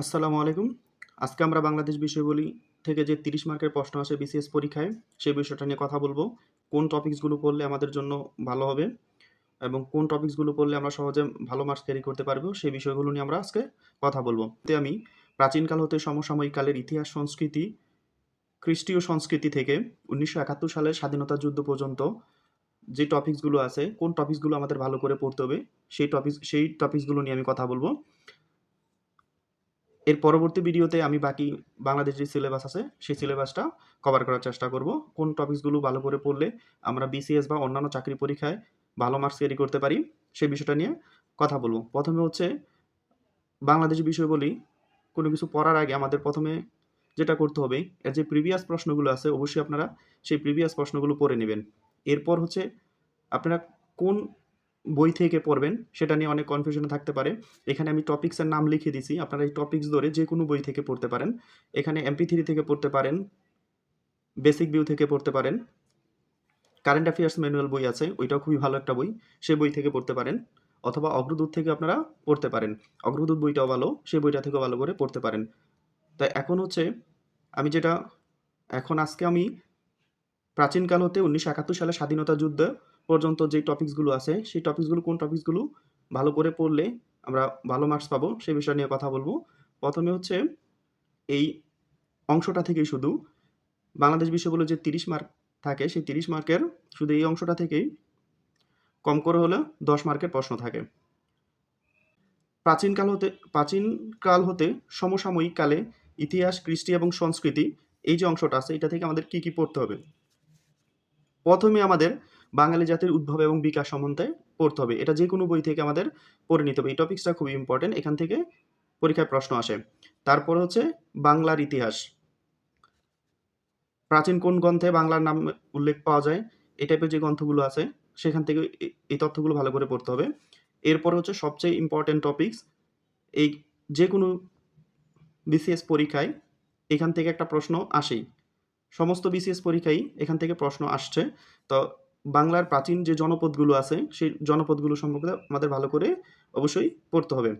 আসসালামু আলাইকুম। আজকে আমরা বাংলাদেশ বিষয়বলি থেকে যে তিরিশ মার্কের প্রশ্ন আসে বিসিএস পরীক্ষায়, সেই বিষয়টা নিয়ে কথা বলব। কোন টপিকসগুলো পড়লে আমাদের জন্য ভালো হবে এবং কোন টপিকসগুলো পড়লে আমরা সহজে ভালো মার্কস ক্যারি করতে পারব, সেই বিষয়গুলো নিয়ে আমরা আজকে কথা বলব। তে আমি প্রাচীনকাল হতে সমসাময়িক কালের ইতিহাস, সংস্কৃতি, খ্রিস্টীয় সংস্কৃতি থেকে উনিশশো একাত্তর সালের স্বাধীনতা যুদ্ধ পর্যন্ত যে টপিকসগুলো আছে, কোন টপিকসগুলো আমাদের ভালো করে পড়তে হবে, সেই টপিক সেই টপিকসগুলো নিয়ে আমি কথা বলব। এর পরবর্তী ভিডিওতে আমি বাকি বাংলাদেশ যে সিলেবাস আছে, সেই সিলেবাসটা কভার করার চেষ্টা করব। কোন টপিকসগুলো ভালো করে পড়লে আমরা বিসিএস বা অন্যান্য চাকরি পরীক্ষায় ভালো মার্কস ক্যারি করতে পারি, সেই বিষয়টা নিয়ে কথা বলব। প্রথমে হচ্ছে, বাংলাদেশ বিষয় বলি, কোনো কিছু পড়ার আগে আমাদের প্রথমে যেটা করতে হবে, এর যে প্রিভিয়াস প্রশ্নগুলো আছে, অবশ্যই আপনারা সেই প্রিভিয়াস প্রশ্নগুলো পড়ে নেবেন। এরপর হচ্ছে, আপনারা কোন বই থেকে পড়বেন, সেটা নিয়ে অনেক কনফিউশনে থাকতে পারে। এখানে আমি টপিক্সের নাম লিখে দিছি, আপনারা এই টপিক্স ধরে যে কোনো বই থেকে পড়তে পারেন। এখানে এমপি থ্রি থেকে পড়তে পারেন বেসিক ভিউ থেকে পড়তে পারেন। কারেন্ট অ্যাফেয়ার্স ম্যানুয়াল বই আছে, ওইটাও খুবই ভালো একটা বই, সে বই থেকে পড়তে পারেন। অথবা অগ্রদূত থেকে আপনারা পড়তে পারেন। অগ্রদূত বইটাও ভালো সেই বইটা থেকেও ভালো করে পড়তে পারেন। তাই এখন হচ্ছে, আমি যেটা, এখন আজকে আমি প্রাচীনকাল হতে উনিশশো একাত্তর সালে স্বাধীনতা যুদ্ধ পর্যন্ত যে টপিকসগুলো আছে, সেই টপিকসগুলো কোন টপিকসগুলো ভালো করে পড়লে আমরা ভালো মার্কস পাবো, সেই বিষয় নিয়ে কথা বলব। প্রথমে হচ্ছে এই অংশটা থেকেই শুধু। বাংলাদেশ বিষয়গুলো যে তিরিশ মার্ক থাকে, সেই তিরিশ মার্কের শুধু এই অংশটা থেকেই কম করে হলে দশ মার্কের প্রশ্ন থাকে। প্রাচীনকাল হতে প্রাচীনকাল হতে সমসাময়িক কালে ইতিহাস, কৃষ্টি এবং সংস্কৃতি, এই যে অংশটা আছে, এটা থেকে আমাদের কি কি পড়তে হবে? প্রথমে আমাদের বাঙালি জাতির উদ্ভব এবং বিকাশ সম্বন্ধে পড়তে হবে। এটা যে কোনো বই থেকে আমাদের পড়ে নিতে হবে। এই টপিক্সটা খুবই ইম্পর্টেন্ট এখান থেকে পরীক্ষায় প্রশ্ন আসে। তারপর হচ্ছে বাংলার ইতিহাস। প্রাচীন কোন গ্রন্থে বাংলার নাম উল্লেখ পাওয়া যায়? এই টাইপের যে গ্রন্থগুলো আছে, সেখান থেকে এই তথ্যগুলো ভালো করে পড়তে হবে। এরপর হচ্ছে সবচেয়ে ইম্পর্টেন্ট টপিকস এই যে কোনো বিসিএস পরীক্ষায় এখান থেকে একটা প্রশ্ন আসেই। সমস্ত বিসিএস পরীক্ষায় এখান থেকে প্রশ্ন আসছে। তো বাংলার প্রাচীন যে জনপদগুলো আছে, সেই জনপদগুলো সম্পর্কে আমাদের ভালো করে অবশ্যই পড়তে হবে।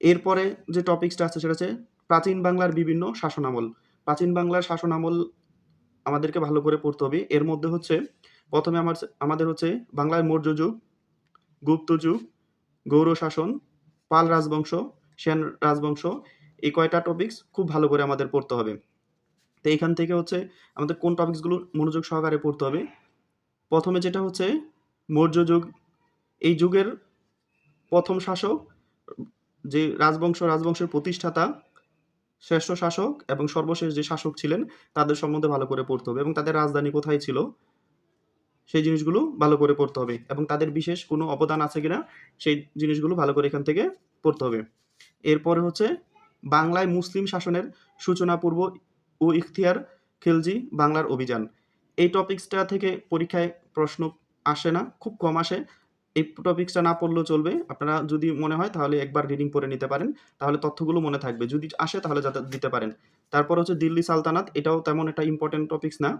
এরপরে যে টপিকসটা আছে, সেটা হচ্ছে প্রাচীন বাংলার বিভিন্ন শাসনামল। প্রাচীন বাংলার শাসনামল আমাদেরকে ভালো করে পড়তে হবে। এর মধ্যে হচ্ছে, প্রথমে আমার, আমাদের হচ্ছে বাংলার মৌর্য যুগ, গুপ্ত যুগ গৌর শাসন, পাল রাজবংশ, সেন রাজবংশ, এই কয়টা টপিক্স খুব ভালো করে আমাদের পড়তে হবে। তো এইখান থেকে হচ্ছে আমাদের কোন টপিকসগুলো মনোযোগ সহকারে পড়তে হবে প্রথমে যেটা হচ্ছে, মৌর্য যুগ। এই যুগের প্রথম শাসক, যে রাজবংশ, রাজবংশের প্রতিষ্ঠাতা, শ্রেষ্ঠ শাসক এবং সর্বশেষ যে শাসক ছিলেন, তাদের সম্বন্ধে ভালো করে পড়তে হবে এবং তাদের রাজধানী কোথায় ছিল, সেই জিনিসগুলো ভালো করে পড়তে হবে এবং তাদের বিশেষ কোনো অবদান আছে কিনা, সেই জিনিসগুলো ভালো করে এখান থেকে পড়তে হবে। এরপরে হচ্ছে, বাংলায় মুসলিম শাসনের সূচনা পূর্ব ও ইখতিয়ার খিলজি বাংলার অভিযান। এই টপিক্সটা থেকে পরীক্ষায় প্রশ্ন আসে না, খুব কম আসে। এই টপিক্সটা না পড়লেও চলবে। আপনারা যদি মনে হয় তাহলে একবার রিডিং করে নিতে পারেন। তাহলে তথ্যগুলো মনে থাকবে। যদি আসে তাহলে যাতে দিতে পারেন। তারপর হচ্ছে দিল্লি সালতানাত, এটাও তেমন একটা ইম্পর্টেন্ট টপিক্স না।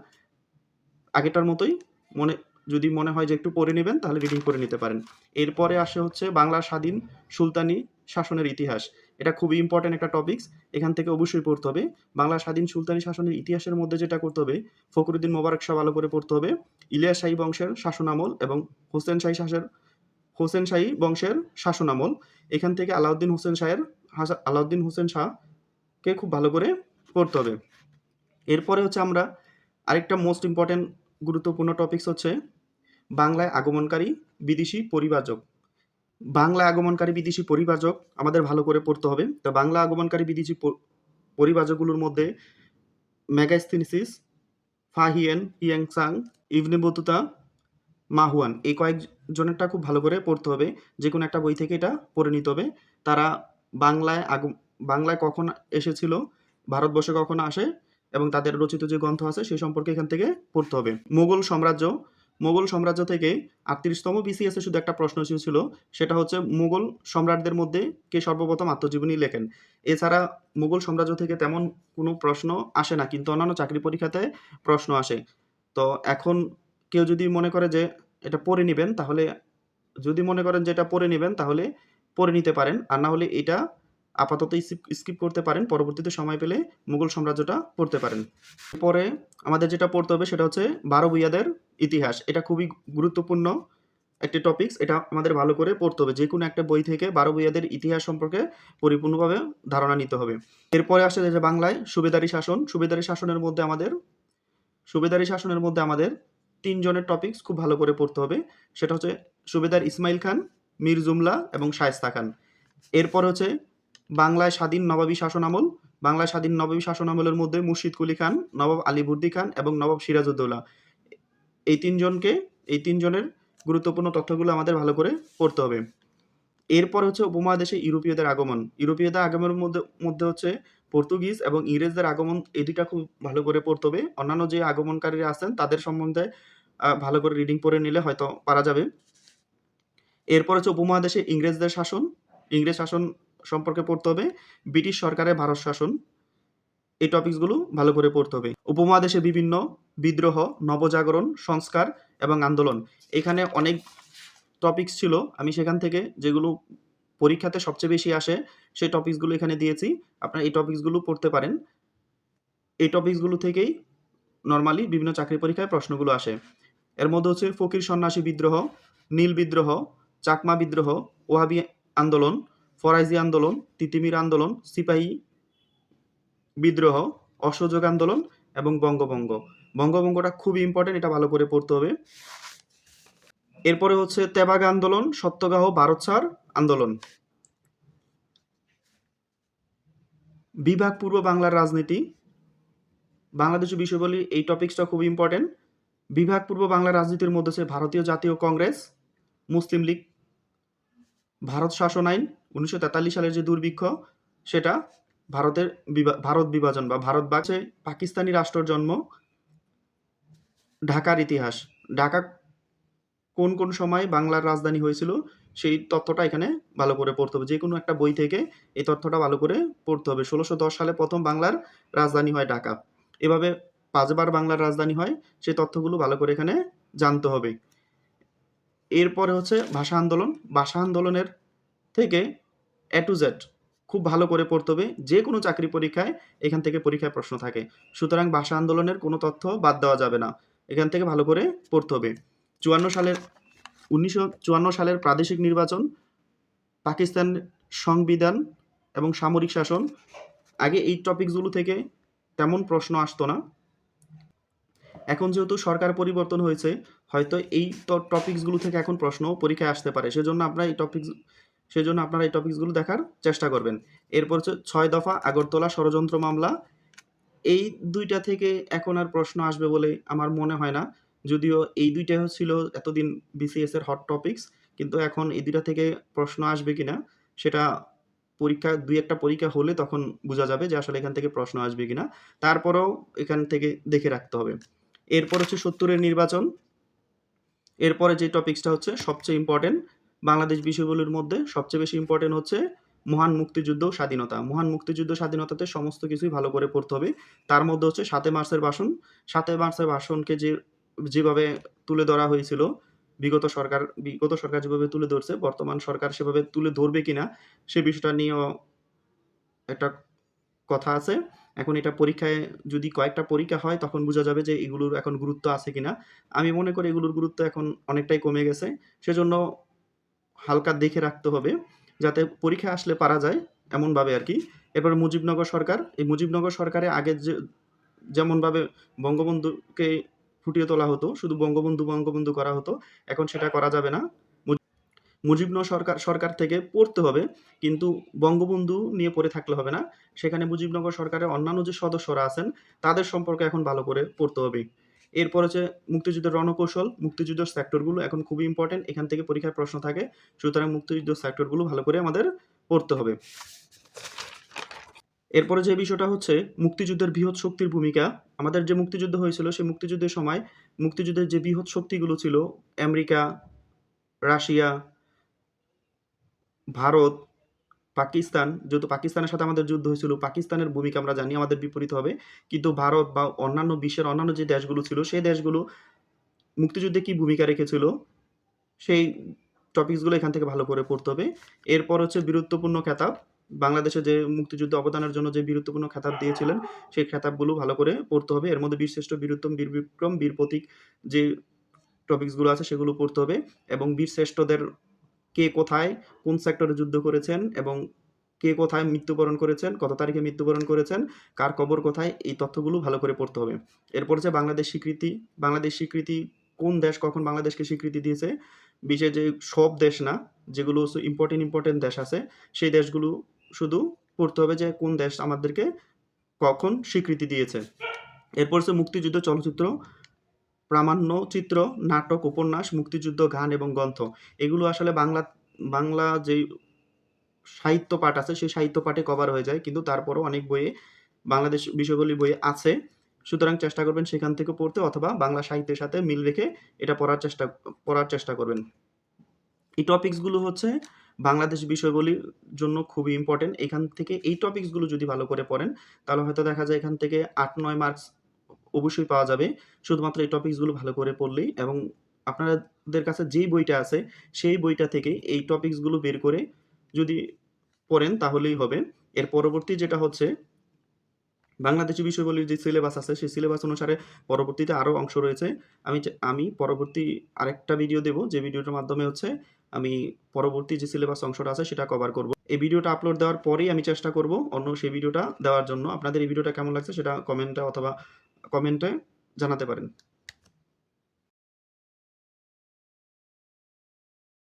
আগেটার মতোই মনে, যদি মনে হয় যে একটু পড়ে নেবেন তাহলে রিডিং করে নিতে পারেন। এরপরে আসে হচ্ছে বাংলার স্বাধীন সুলতানি শাসনের ইতিহাস। এটা খুবই ইম্পর্টেন্ট একটা টপিক্স এখান থেকে অবশ্যই পড়তে হবে। বাংলা স্বাধীন সুলতানি শাসনের ইতিহাসের মধ্যে যেটা করতে হবে, ফখরুদ্দিন মোবারক শাহ ভালো করে পড়তে হবে, ইলিয়াস শাহী বংশের শাসনামল এবং হোসেন শাহী শাসের, হোসেন শাহী বংশের শাসনামল। এখান থেকে আলাউদ্দিন হোসেন শাহের আলাউদ্দিন হোসেন শাহকে খুব ভালো করে পড়তে হবে। এরপরে হচ্ছে আমরা আরেকটা মোস্ট ইম্পর্টেন্ট গুরুত্বপূর্ণ টপিকস হচ্ছে বাংলায় আগমনকারী বিদেশি পরিবারক বাংলায় আগমনকারী বিদেশি পরিবারক আমাদের ভালো করে পড়তে হবে। তো বাংলা আগমনকারী বিদেশি প- মধ্যে ম্যাগাস্থিনিসিস, ফাহিয়েন হিয়াংসাং ইভনে বতুতা, মাহুয়ান এই কয়েকজনেরটা খুব ভালো করে পড়তে হবে। যে কোনো একটা বই থেকে এটা পড়ে নিতে হবে। তারা বাংলায় আগম, বাংলায় কখন এসেছিল, ভারতবর্ষে কখন আসে এবং তাদের রচিত যে গ্রন্থ আছে সেই সম্পর্কে এখান থেকে পড়তে হবে। মোগল সাম্রাজ্য মোগল সাম্রাজ্য থেকে আটত্রিশতম বিসিএসে শুধু একটা প্রশ্ন ছিল, সেটা হচ্ছে মুঘল সম্রাটদের মধ্যে কে সর্বপ্রথম আত্মজীবনী লেখেন? এছাড়া মুঘল সাম্রাজ্য থেকে তেমন কোনো প্রশ্ন আসে না, কিন্তু অন্যান্য চাকরি পরীক্ষাতে প্রশ্ন আসে। তো এখন কেউ যদি মনে করে যে এটা পড়ে নেবেন, তাহলে যদি মনে করেন যে এটা পড়ে নেবেন, তাহলে পড়ে নিতে পারেন। আর না হলে এটা আপাতত স্কিপ করতে পারেন, পরবর্তীতে সময় পেলে মুঘল সাম্রাজ্যটা পড়তে পারেন। পরে আমাদের যেটা পড়তে হবে, সেটা হচ্ছে বারো ভূঁইয়াদের ইতিহাস, এটা খুবই গুরুত্বপূর্ণ একটি টপিকস এটা আমাদের ভালো করে পড়তে হবে। যে কোনো একটা বই থেকে বারো বইয়াদের ইতিহাস সম্পর্কে পরিপূর্ণভাবে ধারণা নিতে হবে। এরপরে আসে যে বাংলায় সুবেদারি শাসন। সুবেদারি শাসনের মধ্যে আমাদের, সুবেদারি শাসনের মধ্যে আমাদের তিনজনের টপিকস খুব ভালো করে পড়তে হবে। সেটা হচ্ছে সুবেদার ইসমাইল খান, মীর জুমলা এবং শায়েস্তা খান। এরপর হচ্ছে বাংলায় স্বাধীন নবাবী শাসন আমল। বাংলায় স্বাধীন নবাবী শাসন আমলের মধ্যে মুর্শিদ কুলি খান, নবাব আলীবর্দী খান এবং নবাব সিরাজউদ্দৌলা। এই তিনজনকে, এই তিনজনের গুরুত্বপূর্ণ তথ্যগুলো আমাদের ভালো করে পড়তে হবে। এরপর হচ্ছে উপমহাদেশে ইউরোপীয়দের আগমন। ইউরোপীয়দের আগমনের মধ্যে মধ্যে হচ্ছে পর্তুগিজ এবং ইংরেজদের আগমন, এই দুইটা খুব ভালো করে পড়তে হবে। অন্যান্য যে আগমনকারীরা আছেন, তাদের সম্বন্ধে ভালো করে রিডিং পড়ে নিলে হয়তো পারা যাবে। এরপর হচ্ছে উপমহাদেশে ইংরেজদের শাসন। ইংরেজ শাসন সম্পর্কে পড়তে হবে। ব্রিটিশ সরকারের ভারত শাসন। এই টপিকসগুলো ভালো করে পড়তে হবে। উপমহাদেশে বিভিন্ন বিদ্রোহ, নবজাগরণ, সংস্কার এবং আন্দোলন। এখানে অনেক টপিকস ছিল। আমি সেখান থেকে যেগুলো পরীক্ষাতে সবচেয়ে বেশি আসে, সেই টপিকসগুলো এখানে দিয়েছি। আপনারা এই টপিকসগুলো পড়তে পারেন। এই টপিকসগুলো থেকেই নর্মালি বিভিন্ন চাকরি পরীক্ষায় প্রশ্নগুলো আসে। এর মধ্যে হচ্ছে ফকির সন্ন্যাসী বিদ্রোহ, নীল বিদ্রোহ, চাকমা বিদ্রোহ ওহাবি আন্দোলন, ফরাইজি আন্দোলন, তিতিমির আন্দোলন, সিপাহী বিদ্রোহ, অসহযোগ আন্দোলন এবং বঙ্গভঙ্গ। বঙ্গভঙ্গটা খুবই ইম্পর্টেন্ট এটা ভালো করে পড়তে হবে। এরপরে হচ্ছে তেবাগ আন্দোলন সত্যগাহ ভারত ছাড় আন্দোলন। বিভাগ পূর্ব বাংলার রাজনীতি। বাংলাদেশের বিষয়বলী এই টপিকসটা খুব ইম্পর্টেন্ট বিভাগ পূর্ব বাংলার রাজনীতির মধ্যে আছে ভারতীয় জাতীয় কংগ্রেস, মুসলিম লীগ, ভারত শাসন আইন, উনিশশো তেতাল্লিশ সালের যে দুর্ভিক্ষ, সেটা ভারতের ভারত বিভাজন বা ভারত বাগছে পাকিস্তানি রাষ্ট্রের জন্ম ঢাকার ইতিহাস। ঢাকা কোন কোন সময় বাংলার রাজধানী হয়েছিল, সেই তথ্যটা এখানে ভালো করে পড়তে হবে। যে কোনো একটা বই থেকে এই তথ্যটা ভালো করে পড়তে হবে। ষোলোশো দশ সালে প্রথম বাংলার রাজধানী হয় ঢাকা। এভাবে পাঁচবার বাংলার রাজধানী হয়, সেই তথ্যগুলো ভালো করে এখানে জানতে হবে। এরপরে হচ্ছে ভাষা আন্দোলন। ভাষা আন্দোলনের থেকে এ টু জেড খুব ভালো করে পড়তে হবে। যে কোনো চাকরি পরীক্ষায় এখান থেকে পরীক্ষায় প্রশ্ন থাকে। সুতরাং ভাষা আন্দোলনের কোনো তথ্য বাদ দেওয়া যাবে না। এখান থেকে ভালো করে পড়তে হবে। চুয়ান্ন সালের, উনিশশো চুয়ান্ন সালের প্রাদেশিক নির্বাচন, পাকিস্তান সংবিধান এবং সামরিক শাসন। আগে এই টপিকসগুলো থেকে তেমন প্রশ্ন আসতো না। এখন যেহেতু সরকার পরিবর্তন হয়েছে, হয়তো এই টপিকসগুলো থেকে এখন প্রশ্ন পরীক্ষায় আসতে পারে। সেজন্য আপনারা এই টপিকস সেজন্য আপনারা এই টপিকসগুলো দেখার চেষ্টা করবেন। এরপর হচ্ছে ছয় দফা আগরতলা ষড়যন্ত্র মামলা। এই দুইটা থেকে এখন আর প্রশ্ন আসবে বলে আমার মনে হয় না। যদিও এই দুইটা ছিল এতদিন বিসিএস এর হট টপিকস কিন্তু এখন এই দুইটা থেকে প্রশ্ন আসবে কিনা, সেটা পরীক্ষা, দুই একটা পরীক্ষা হলে তখন বোঝা যাবে যে আসলে এখান থেকে প্রশ্ন আসবে কিনা। তারপরেও এখান থেকে দেখে রাখতে হবে। এরপর হচ্ছে সত্তরের নির্বাচন। এরপরে যে টপিকসটা হচ্ছে সবচেয়ে ইম্পর্টেন্ট বাংলাদেশ বিষয়গুলোর মধ্যে সবচেয়ে বেশি ইম্পর্টেন্ট হচ্ছে মহান মুক্তিযুদ্ধ স্বাধীনতা। মহান মুক্তিযুদ্ধ স্বাধীনতাতে সমস্ত কিছুই ভালো করে পড়তে হবে। তার মধ্যে হচ্ছে সাতই মার্চের ভাষণ। সাতই মার্চের ভাষণকে যে, যেভাবে তুলে ধরা হয়েছিল, বিগত সরকার বিগত সরকার যেভাবে তুলে ধরছে, বর্তমান সরকার সেভাবে তুলে ধরবে কিনা সে বিষয়টা নিয়েও একটা কথা আছে। এখন এটা পরীক্ষায় যদি কয়েকটা পরীক্ষা হয়, তখন বোঝা যাবে যে এগুলোর এখন গুরুত্ব আছে কিনা। আমি মনে করি এগুলোর গুরুত্ব এখন অনেকটাই কমে গেছে। সেজন্য হালকা দেখে রাখতে হবে, যাতে পরীক্ষা আসলে পারা যায় এমনভাবে আর কি। এরপর মুজিবনগর সরকার, এই মুজিবনগর সরকারে আগে যে, যেমনভাবে বঙ্গবন্ধুকে ফুটিয়ে তোলা হতো, শুধু বঙ্গবন্ধু বঙ্গবন্ধু করা হতো, এখন সেটা করা যাবে না। মুজ- মুজিবনগর সরকার সরকার থেকে পড়তে হবে, কিন্তু বঙ্গবন্ধু নিয়ে পড়ে থাকলে হবে না। সেখানে মুজিবনগর সরকারের অন্যান্য যে সদস্যরা আছেন, তাদের সম্পর্কে এখন ভালো করে পড়তে হবে। এরপর হচ্ছে মুক্তিযুদ্ধের রণকৌশল, মুক্তিযুদ্ধের সেক্টরগুলো এখন খুবই ইম্পর্টেন্ট এখান থেকে পরীক্ষার প্রশ্ন থাকে। সুতরাং মুক্তিযুদ্ধ সেক্টরগুলো ভালো করে আমাদের পড়তে হবে। এরপরে যে বিষয়টা হচ্ছে মুক্তিযুদ্ধের বৃহৎ শক্তির ভূমিকা, আমাদের যে মুক্তিযুদ্ধ হয়েছিল সেই মুক্তিযুদ্ধের সময় মুক্তিযুদ্ধের যে বৃহৎ শক্তিগুলো ছিল, আমেরিকা, রাশিয়া, ভারত পাকিস্তান যেহেতু পাকিস্তানের সাথে আমাদের যুদ্ধ হয়েছিল পাকিস্তানের ভূমিকা আমরা জানি আমাদের বিপরীত হবে। কিন্তু ভারত বা অন্যান্য বিশ্বের অন্যান্য যে দেশগুলো ছিল সেই দেশগুলো মুক্তিযুদ্ধে কি ভূমিকা রেখেছিল সেই টপিকসগুলো এখান থেকে ভালো করে পড়তে হবে। এরপর হচ্ছে বীরত্বপূর্ণ খেতাব। বাংলাদেশে যে মুক্তিযুদ্ধে অবদানের জন্য যে বীরত্বপূর্ণ খেতাব দিয়েছিলেন, সেই খেতাবগুলো ভালো করে পড়তে হবে। এর মধ্যে বীরশ্রেষ্ঠ, বীরুত্তম, বীর বিক্রম, বীর প্রতীক যে টপিকসগুলো আছে সেগুলো পড়তে হবে। এবং বীরশ্রেষ্ঠদের কে কোথায়, কোন সেক্টরে যুদ্ধ করেছেন এবং কে কোথায় মৃত্যুবরণ করেছেন, কত তারিখে মৃত্যুবরণ করেছেন, কার কবর কোথায়, এই তথ্যগুলো ভালো করে পড়তে হবে। এরপর হচ্ছে বাংলাদেশ স্বীকৃতি, বাংলাদেশ স্বীকৃতি কোন দেশ কখন বাংলাদেশকে স্বীকৃতি দিয়েছে, বিশ্বের যে সব দেশ না, যেগুলো ইম্পর্টেন্ট ইম্পোর্টেন্ট, দেশ আছে, সেই দেশগুলো শুধু পড়তে হবে যে কোন দেশ আমাদেরকে কখন স্বীকৃতি দিয়েছে। এরপর হচ্ছে মুক্তিযুদ্ধ চলচ্চিত্র, প্রামাণ্যচিত্র, নাটক, উপন্যাস, মুক্তিযুদ্ধ গান এবং গ্রন্থ। এগুলো আসলে বাংলা বাংলা যেই সাহিত্য পাঠ আছে, সেই সাহিত্য পাঠে কভার হয়ে যায়। কিন্তু তারপরও অনেক বইয়ে বাংলাদেশ বিষয়গুলি বইয়ে আছে। সুতরাং চেষ্টা করবেন সেখান থেকে পড়তে অথবা বাংলা সাহিত্যের সাথে মিল রেখে এটা পড়ার চেষ্টা পড়ার চেষ্টা করবেন। এই টপিকসগুলো হচ্ছে বাংলাদেশ বিষয়গুলির জন্য খুবই ইম্পর্টেন্ট এখান থেকে এই টপিকসগুলো যদি ভালো করে পড়েন, তাহলে হয়তো দেখা যায় এখান থেকে ৮-৯ মার্কস অবশ্যই পাওয়া যাবে। শুধুমাত্র এই টপিকসগুলো ভালো করে পড়লেই এবং আপনাদের কাছে যেই বইটা আছে, সেই বইটা থেকে এই টপিকসগুলো বের করে যদি পড়েন তাহলেই হবে। এর পরবর্তী যেটা হচ্ছে বাংলাদেশী বিষয়গুলির যে সিলেবাস আছে, সেই সিলেবাস অনুসারে পরবর্তীতে আরও অংশ রয়েছে। আমি আমি পরবর্তী আরেকটা ভিডিও দেব, যে ভিডিওটার মাধ্যমে হচ্ছে আমি পরবর্তী যে সিলেবাস অংশটা আছে সেটা কভার করব। এই ভিডিওটা আপলোড দেওয়ার পরেই আমি চেষ্টা করব অন্য সেই ভিডিওটা দেওয়ার জন্য। আপনাদের এই ভিডিওটা কেমন লাগছে সেটা কমেন্টে অথবা কমেন্টে জানাতে পারেন।